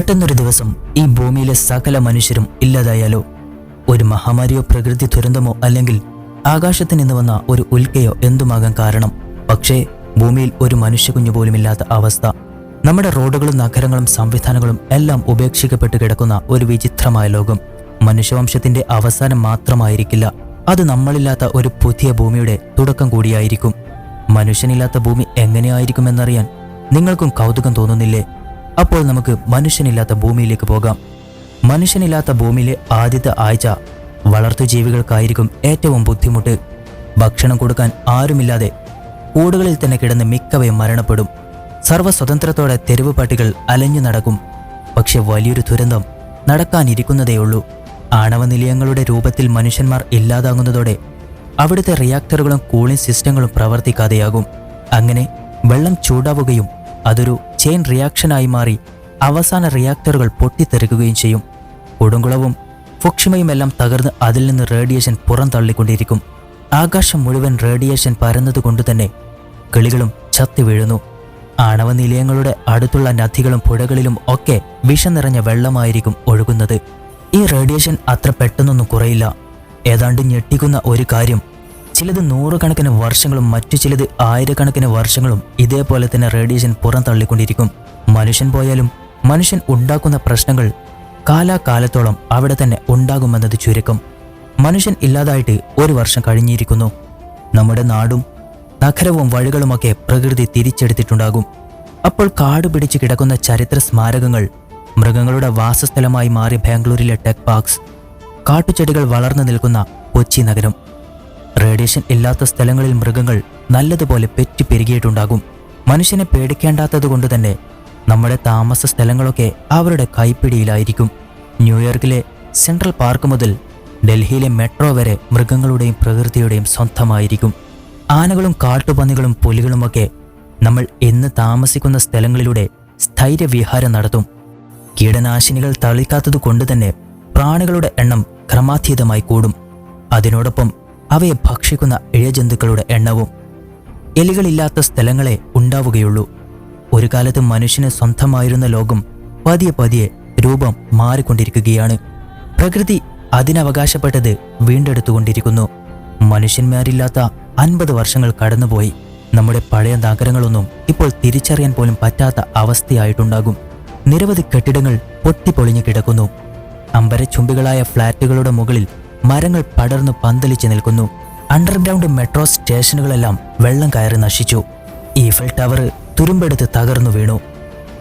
പെട്ടെന്നൊരു ദിവസം ഈ ഭൂമിയിലെ സകല മനുഷ്യരും ഇല്ലാതായാലോ? ഒരു മഹാമാരിയോ പ്രകൃതി ദുരന്തമോ അല്ലെങ്കിൽ ആകാശത്ത് നിന്ന് വന്ന ഒരു ഉൽക്കയോ എന്തുമാകാൻ കാരണം? പക്ഷേ ഭൂമിയിൽ ഒരു മനുഷ്യകുഞ്ഞു പോലുമില്ലാത്ത അവസ്ഥ. നമ്മുടെ റോഡുകളും നഗരങ്ങളും സംവിധാനങ്ങളും എല്ലാം ഉപേക്ഷിക്കപ്പെട്ട് കിടക്കുന്ന ഒരു വിചിത്രമായ ലോകം. മനുഷ്യവംശത്തിന്റെ അവസാനം മാത്രമായിരിക്കില്ല. അത് നമ്മളില്ലാത്ത ഒരു പുതിയ ഭൂമിയുടെ തുടക്കം കൂടിയായിരിക്കും. മനുഷ്യനില്ലാത്ത ഭൂമി എങ്ങനെയായിരിക്കുമെന്നറിയാൻ നിങ്ങൾക്കും കൗതുകം തോന്നുന്നില്ലേ? അപ്പോൾ നമുക്ക് മനുഷ്യനില്ലാത്ത ഭൂമിയിലേക്ക് പോകാം. മനുഷ്യനില്ലാത്ത ഭൂമിയിലെ ആദ്യത്തെ ആഴ്ച വളർത്തുജീവികൾക്കായിരിക്കും ഏറ്റവും ബുദ്ധിമുട്ട്. ഭക്ഷണം കൊടുക്കാൻ ആരുമില്ലാതെ കൂടുകളിൽ തന്നെ കിടന്ന് മിക്കവയും മരണപ്പെടും. സർവസ്വതന്ത്രത്തോടെ തെരുവ് പട്ടികൾ അലഞ്ഞു നടക്കും. പക്ഷെ വലിയൊരു ദുരന്തം നടക്കാനിരിക്കുന്നതേയുള്ളൂ ആണവ നിലയങ്ങളുടെ രൂപത്തിൽ മനുഷ്യന്മാർ ഇല്ലാതാകുന്നതോടെ അവിടുത്തെ റിയാക്ടറുകളും കൂളിംഗ് സിസ്റ്റങ്ങളും പ്രവർത്തിക്കാതെയാകും. അങ്ങനെ വെള്ളം ചൂടാവുകയും അതൊരു ചെയിൻ റിയാക്ഷനായി മാറി അവസാന റിയാക്ടറുകൾ പൊട്ടിത്തെറിക്കുകയും ചെയ്യും. കൊടുങ്കുളവും ഫുക്ഷിമയുമെല്ലാം തകർന്ന് അതിൽ നിന്ന് റേഡിയേഷൻ പുറന്തള്ളിക്കൊണ്ടിരിക്കും ആകാശം മുഴുവൻ റേഡിയേഷൻ പരന്നതുകൊണ്ട് തന്നെ കിളികളും ചത്തി വീഴുന്നു. ആണവ നിലയങ്ങളുടെ അടുത്തുള്ള നദികളും പുഴകളിലും ഒക്കെ വിഷം നിറഞ്ഞ വെള്ളമായിരിക്കും ഒഴുകുന്നത്. ഈ റേഡിയേഷൻ അത്ര പെട്ടെന്നൊന്നും കുറയില്ല. ഏതാണ്ട് ഞെട്ടിക്കുന്ന ഒരു കാര്യം ചിലത് നൂറുകണക്കിന് വർഷങ്ങളും മറ്റു ചിലത് ആയിരക്കണക്കിന് വർഷങ്ങളും ഇതേപോലെ തന്നെ റേഡിയേഷൻ പുറം തള്ളിക്കൊണ്ടിരിക്കും. മനുഷ്യൻ പോയാലും മനുഷ്യൻ ഉണ്ടാക്കുന്ന പ്രശ്നങ്ങൾ കാലാകാലത്തോളം അവിടെ തന്നെ ഉണ്ടാകുമെന്നത് ചുരുക്കം. മനുഷ്യൻ ഇല്ലാതായിട്ട് ഒരു വർഷം കഴിഞ്ഞിരിക്കുന്നു. നമ്മുടെ നാടും നഗരവും വഴികളുമൊക്കെ പ്രകൃതി തിരിച്ചെടുത്തിട്ടുണ്ടാകും. അപ്പോൾ കാട് പിടിച്ച് കിടക്കുന്ന ചരിത്ര സ്മാരകങ്ങൾ മൃഗങ്ങളുടെ വാസസ്ഥലമായി മാറി ബാംഗ്ലൂരിലെ ടെക് പാർക്സ് കാട്ടുചെടികൾ വളർന്നു നിൽക്കുന്ന കൊച്ചി നഗരം. റേഡിയേഷൻ ഇല്ലാത്ത സ്ഥലങ്ങളിൽ മൃഗങ്ങൾ നല്ലതുപോലെ പെറ്റു പെരുകിയിട്ടുണ്ടാകും. മനുഷ്യനെ പേടിക്കേണ്ടാത്തതുകൊണ്ട് തന്നെ നമ്മുടെ താമസ സ്ഥലങ്ങളൊക്കെ അവരുടെ കൈപ്പിടിയിലായിരിക്കും. ന്യൂയോർക്കിലെ സെൻട്രൽ പാർക്ക് മുതൽ ഡൽഹിയിലെ മെട്രോ വരെ മൃഗങ്ങളുടെയും പ്രകൃതിയുടെയും സ്വന്തമായിരിക്കും. ആനകളും കാട്ടുപന്നികളും പുലികളുമൊക്കെ നമ്മൾ ഇന്ന് താമസിക്കുന്ന സ്ഥലങ്ങളിലൂടെ സ്ഥൈര്യവിഹാരം നടത്തും. കീടനാശിനികൾ തളിക്കാത്തത് കൊണ്ട് തന്നെ പ്രാണികളുടെ എണ്ണം ക്രമാതീതമായി കൂടും. അതിനോടൊപ്പം അവയെ ഭക്ഷിക്കുന്ന ഇഴജന്തുക്കളുടെ എണ്ണവും എലികളില്ലാത്ത സ്ഥലങ്ങളെ ഉണ്ടാവുകയുള്ളൂ. ഒരു കാലത്ത് മനുഷ്യന് സ്വന്തമായിരുന്ന ലോകം പതിയെ പതിയെ രൂപം മാറിക്കൊണ്ടിരിക്കുകയാണ്. പ്രകൃതി അതിനവകാശപ്പെട്ടത് വീണ്ടെടുത്തുകൊണ്ടിരിക്കുന്നു. മനുഷ്യന്മാരില്ലാത്ത അൻപത് വർഷങ്ങൾ കടന്നുപോയി. നമ്മുടെ പഴയ നഗരങ്ങളൊന്നും ഇപ്പോൾ തിരിച്ചറിയാൻ പോലും പറ്റാത്ത അവസ്ഥയായിട്ടുണ്ടാകും. നിരവധി കെട്ടിടങ്ങൾ പൊട്ടിപ്പൊളിഞ്ഞു കിടക്കുന്നു. അമ്പരച്ചുംബികളായ ഫ്ളാറ്റുകളുടെ മുകളിൽ മരങ്ങൾ പടർന്നു പന്തലിച്ച് നിൽക്കുന്നു. അണ്ടർഗ്രൗണ്ട് മെട്രോ സ്റ്റേഷനുകളെല്ലാം വെള്ളം കയറി നശിച്ചു. ഈഫൽ ടവർ തുരുമ്പെടുത്ത് തകർന്നു വീണു.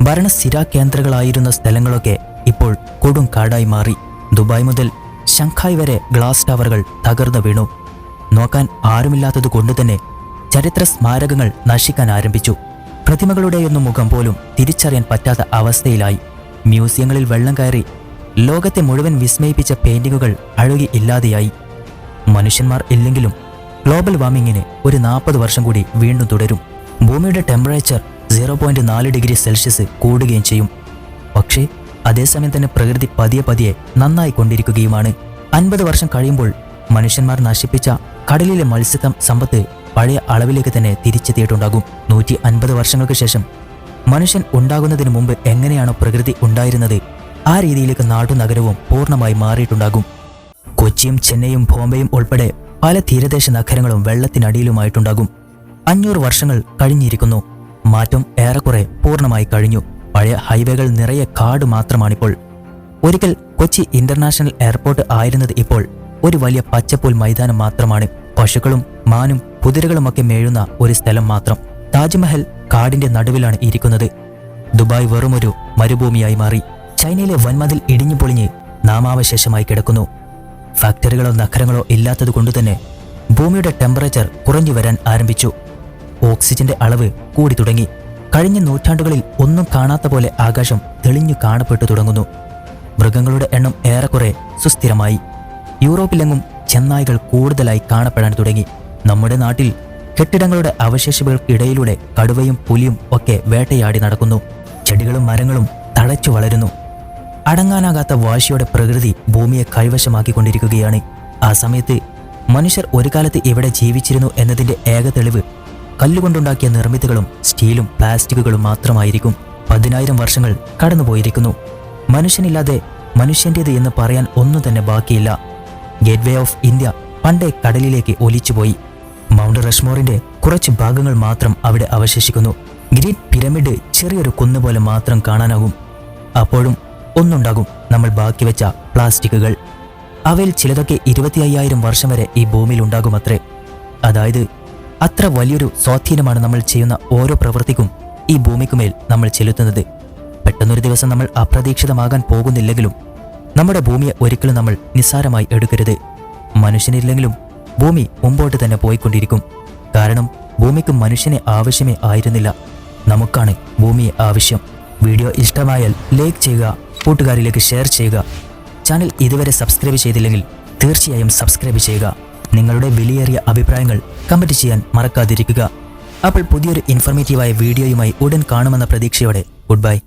ഭരണസ്ഥിരാ കേന്ദ്രങ്ങളായിരുന്ന സ്ഥലങ്ങളൊക്കെ ഇപ്പോൾ കൊടും കാടായി മാറി. ദുബായ് മുതൽ ഷങ്ഹായ് വരെ ഗ്ലാസ് ടവറുകൾ തകർന്നു വീണു. നോക്കാൻ ആരുമില്ലാത്തത് കൊണ്ട് തന്നെ ചരിത്ര സ്മാരകങ്ങൾ നശിക്കാൻ ആരംഭിച്ചു. പ്രതിമകളുടെയൊന്നും മുഖം പോലും തിരിച്ചറിയാൻ പറ്റാത്ത അവസ്ഥയിലായി. മ്യൂസിയങ്ങളിൽ വെള്ളം കയറി ലോകത്തെ മുഴുവൻ വിസ്മയിപ്പിച്ച പെയിന്റിങ്ങുകൾ അഴുകി ഇല്ലാതെയായി. മനുഷ്യന്മാർ ഇല്ലെങ്കിലും ഗ്ലോബൽ വാർമിങ്ങിന് ഒരു നാൽപ്പത് വർഷം കൂടി വീണ്ടും തുടരും. ഭൂമിയുടെ ടെമ്പറേച്ചർ സീറോ പോയിന്റ് നാല് ഡിഗ്രി സെൽഷ്യസ് കൂടുകയും ചെയ്യും. പക്ഷേ അതേസമയം തന്നെ പ്രകൃതി പതിയെ പതിയെ നന്നായി കൊണ്ടിരിക്കുകയുമാണ്. അൻപത് വർഷം കഴിയുമ്പോൾ മനുഷ്യന്മാർ നശിപ്പിച്ച കടലിലെ മത്സ്യത്തം സമ്പത്ത് പഴയ അളവിലേക്ക് തന്നെ തിരിച്ചെത്തിയിട്ടുണ്ടാകും. നൂറ്റി അൻപത് വർഷങ്ങൾക്ക് ശേഷം മനുഷ്യൻ ഉണ്ടാകുന്നതിന് മുമ്പ് എങ്ങനെയാണോ പ്രകൃതി ഉണ്ടായിരുന്നത് ആ രീതിയിലേക്ക് നാട്ടും നഗരവും പൂർണമായി മാറിയിട്ടുണ്ടാകും. കൊച്ചിയും ചെന്നൈയും ബോംബെയും ഉൾപ്പെടെ പല തീരദേശ നഗരങ്ങളും വെള്ളത്തിനടിയിലുമായിട്ടുണ്ടാകും. അഞ്ഞൂറ് വർഷങ്ങൾ കഴിഞ്ഞിരിക്കുന്നു. മാറ്റം ഏറെക്കുറെ പൂർണമായി കഴിഞ്ഞു. പഴയ ഹൈവേകൾ നിറയെ കാട് മാത്രമാണിപ്പോൾ. ഒരിക്കൽ കൊച്ചി ഇന്റർനാഷണൽ എയർപോർട്ട് ആയിരുന്നത് ഇപ്പോൾ ഒരു വലിയ പച്ചപ്പുൽ മൈതാനം മാത്രമാണ്. പശുക്കളും മാനും കുതിരകളുമൊക്കെ മേഴുന്ന ഒരു സ്ഥലം മാത്രം. താജ്മഹൽ കാടിന്റെ നടുവിലാണ് ഇരിക്കുന്നത്. ദുബായ് വെറുമൊരു മരുഭൂമിയായി മാറി. ചൈനയിലെ വൻമതിൽ ഇടിഞ്ഞു പൊളിഞ്ഞ് നാമാവശേഷമായി കിടക്കുന്നു. ഫാക്ടറികളോ നഗരങ്ങളോ ഇല്ലാത്തത് കൊണ്ടുതന്നെ ഭൂമിയുടെ ടെമ്പറേച്ചർ കുറഞ്ഞു വരാൻ ആരംഭിച്ചു. ഓക്സിജന്റെ അളവ് കൂടി തുടങ്ങി. കഴിഞ്ഞ നൂറ്റാണ്ടുകളിൽ ഒന്നും കാണാത്ത പോലെ ആകാശം തെളിഞ്ഞു കാണപ്പെട്ടു തുടങ്ങുന്നു. മൃഗങ്ങളുടെ എണ്ണം ഏറെക്കുറെ സുസ്ഥിരമായി. യൂറോപ്പിലെങ്ങും ചെന്നായ്കൾ കൂടുതലായി കാണപ്പെടാൻ തുടങ്ങി. നമ്മുടെ നാട്ടിൽ കെട്ടിടങ്ങളുടെ അവശേഷികൾക്കിടയിലൂടെ കടുവയും പുലിയും ഒക്കെ വേട്ടയാടി നടക്കുന്നു. ചെടികളും മരങ്ങളും തഴച്ചു വളരുന്നു. അടങ്ങാനാകാത്ത വാശിയുടെ പ്രകൃതി ഭൂമിയെ കൈവശമാക്കിക്കൊണ്ടിരിക്കുകയാണ്. ആ സമയത്ത് മനുഷ്യർ ഒരു കാലത്ത് ഇവിടെ ജീവിച്ചിരുന്നു എന്നതിന്റെ ഏക തെളിവ് കല്ലുകൊണ്ടുണ്ടാക്കിയ നിർമ്മിതികളും സ്റ്റീലും പ്ലാസ്റ്റിക്കുകളും മാത്രമായിരിക്കും. പതിനായിരം വർഷങ്ങൾ കടന്നുപോയിരിക്കുന്നു. മനുഷ്യനില്ലാതെ മനുഷ്യന്റേത് എന്ന് പറയാൻ ഒന്നും തന്നെ ബാക്കിയില്ല. ഗേറ്റ്വേ ഓഫ് ഇന്ത്യ പണ്ടേ കടലിലേക്ക് ഒലിച്ചുപോയി. മൗണ്ട് റഷ്മോറിന്റെ കുറച്ച് ഭാഗങ്ങൾ മാത്രം അവിടെ അവശേഷിക്കുന്നു. ഗ്രീറ്റ് പിരമിഡ് ചെറിയൊരു കുന്നുപോലെ മാത്രം കാണാനാകും. അപ്പോഴും ഒന്നുണ്ടാകും. നമ്മൾ ബാക്കി വെച്ച പ്ലാസ്റ്റിക്കുകൾ. അവയിൽ ചിലതൊക്കെ ഇരുപത്തി അയ്യായിരം വർഷം വരെ ഈ ഭൂമിയിൽ ഉണ്ടാകുമത്രേ. അതായത് അത്ര വലിയൊരു സ്വാധീനമാണ് നമ്മൾ ചെയ്യുന്ന ഓരോ പ്രവൃത്തിക്കും ഈ ഭൂമിക്കുമേൽ നമ്മൾ ചെലുത്തുന്നത്. പെട്ടെന്നൊരു ദിവസം നമ്മൾ അപ്രതീക്ഷിതമാകാൻ പോകുന്നില്ലെങ്കിലും നമ്മുടെ ഭൂമിയെ ഒരിക്കലും നമ്മൾ നിസ്സാരമായി എടുക്കരുത്. മനുഷ്യനില്ലെങ്കിലും ഭൂമി മുമ്പോട്ട് തന്നെ പോയിക്കൊണ്ടിരിക്കും. കാരണം ഭൂമിക്കും മനുഷ്യനെ ആവശ്യമേ ആയിരുന്നില്ല. നമുക്കാണ് ഭൂമിയെ ആവശ്യം. വീഡിയോ ഇഷ്ടമായാൽ ലൈക്ക് ചെയ്യുക കൂട്ടുകാരിലേക്ക് ഷെയർ ചെയ്യുക. ചാനൽ ഇതുവരെ സബ്സ്ക്രൈബ് ചെയ്തില്ലെങ്കിൽ തീർച്ചയായും സബ്സ്ക്രൈബ് ചെയ്യുക. നിങ്ങളുടെ വിലയേറിയ അഭിപ്രായങ്ങൾ കമന്റ് ചെയ്യാൻ മറക്കാതിരിക്കുക. അപ്പോൾ പുതിയൊരു ഇൻഫർമേറ്റീവായ വീഡിയോയുമായി ഉടൻ കാണുമെന്ന പ്രതീക്ഷയോടെ ഗുഡ് ബൈ